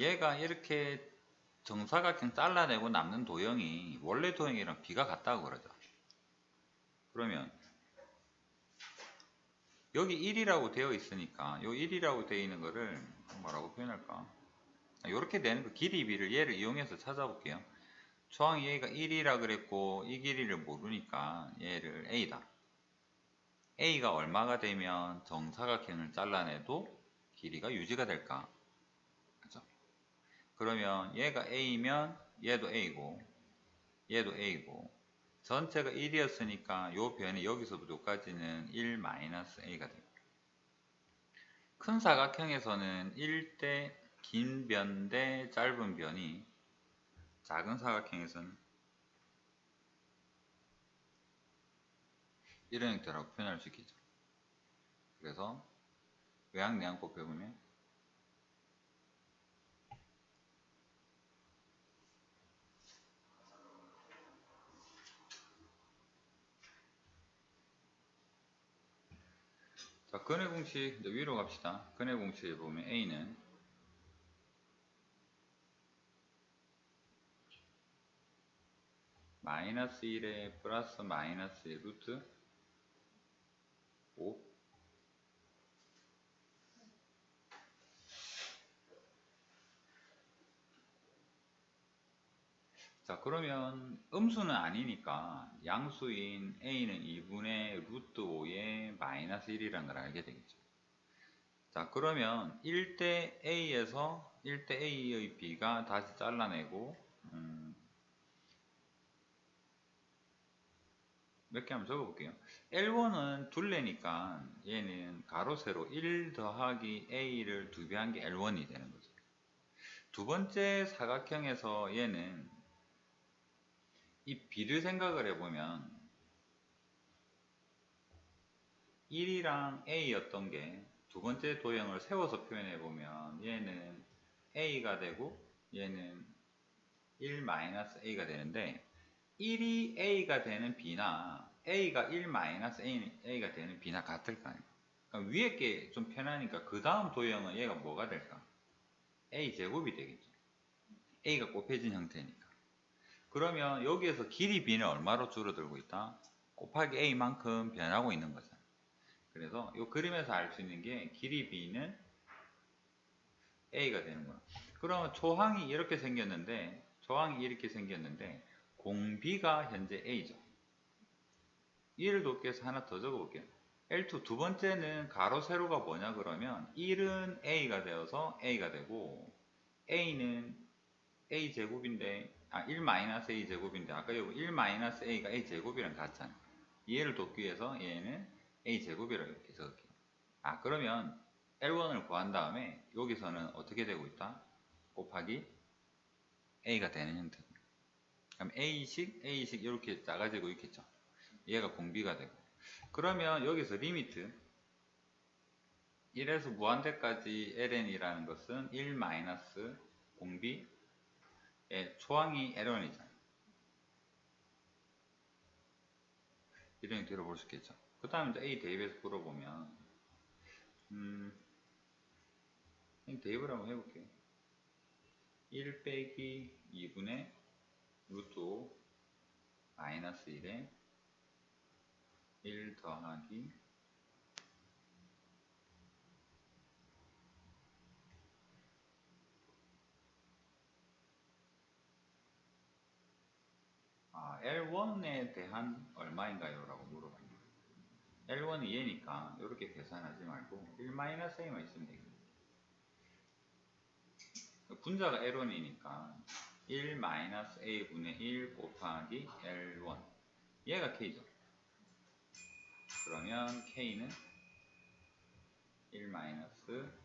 얘가 이렇게 정사각형 잘라내고 남는 도형이 원래 도형이랑 비가 같다고 그러죠. 그러면 여기 1이라고 되어 있으니까 요 1이라고 되어 있는 거를 뭐라고 표현할까? 이렇게 되는 거 길이 비를 얘를 이용해서 찾아볼게요. 초항이 얘가 1이라 그랬고 이 길이를 모르니까 얘를 A다. A가 얼마가 되면 정사각형을 잘라내도 길이가 유지가 될까? 그러면 얘가 A면 얘도 A고 얘도 A고 전체가 1이었으니까 요 변이 여기서부터 여기까지는 1-A가 됩니다. 큰 사각형에서는 1대 긴 변 대 짧은 변이 작은 사각형에서는 이런 형태라고 표현할 수 있겠죠. 그래서 외항 내항법 배우면 자, 근의 공식 이제 위로 갑시다. 근의 공식에 보면 A는 마이너스 1에 플러스 마이너스 1 루트 5 자 그러면 음수는 아니니까 양수인 a는 2분의 루트 5의 마이너스 1이라는 걸 알게 되겠죠. 자 그러면 1대 a에서 1대 a의 b가 다시 잘라내고 음, 몇개 한번 적어볼게요. L1은 둘레니까 얘는 가로 세로 1 더하기 a를 두 배 한 게 L1이 되는 거죠. 두 번째 사각형에서 얘는 이 b를 생각을 해보면 1이랑 a였던 게 두 번째 도형을 세워서 표현해보면 얘는 a가 되고 얘는 1-a가 되는데 1이 a가 되는 b나 a가 1-a가 되는 b나 같을까요? 그러니까 위에 게 좀 편하니까 그 다음 도형은 얘가 뭐가 될까? a제곱이 되겠죠. a가 곱해진 형태니까. 그러면 여기에서 길이 b는 얼마로 줄어들고 있다? 곱하기 a만큼 변하고 있는 거죠. 그래서 이 그림에서 알 수 있는 게 길이 b는 a가 되는구나. 그러면 초항이 이렇게 생겼는데 초항이 이렇게 생겼는데 공비가 현재 a죠. 이를 돕기 위해서 하나 더 적어볼게요. L2 두 번째는 가로 세로가 뭐냐 그러면 1은 a가 되어서 a가 되고 a는 a 제곱인데 아, 1-a 제곱인데 아까 여기 1-a가 a 제곱이랑 같잖아. 얘를 돕기 위해서 얘는 a 제곱이라고 적을게요. 아 그러면 L1을 구한 다음에 여기서는 어떻게 되고 있다? 곱하기 a가 되는 형태입니다. 그럼 a식, a식 이렇게 작아지고 있겠죠. 얘가 공비가 되고 그러면 여기서 리미트 1에서 무한대까지 ln이라는 것은 1 공비 예, 초항이 L1이잖아요. 이런 형태로 볼 수 있겠죠. 그 다음에 이제 A 대입해서 풀어보면, 음, 대입을 한번 해볼게요. 1 빼기 2분의 루트 5 마이너스 1에 1 더하기 아, L1에 대한 얼마인가요? 라고 물어봤네요. L1이 얘니까 이렇게 계산하지 말고 1-a만 있으면 되겠네요. 분자가 L1이니까 1-a분의 1 곱하기 L1 얘가 K죠. 그러면 K는 1 네,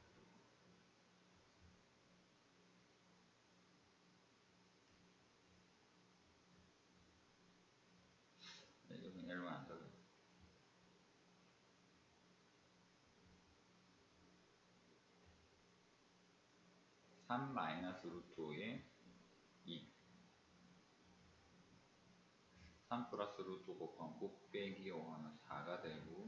3 마이너스 루트 5의 2 3 플러스 루트 곱하면 9 빼기 5하면 4가 되고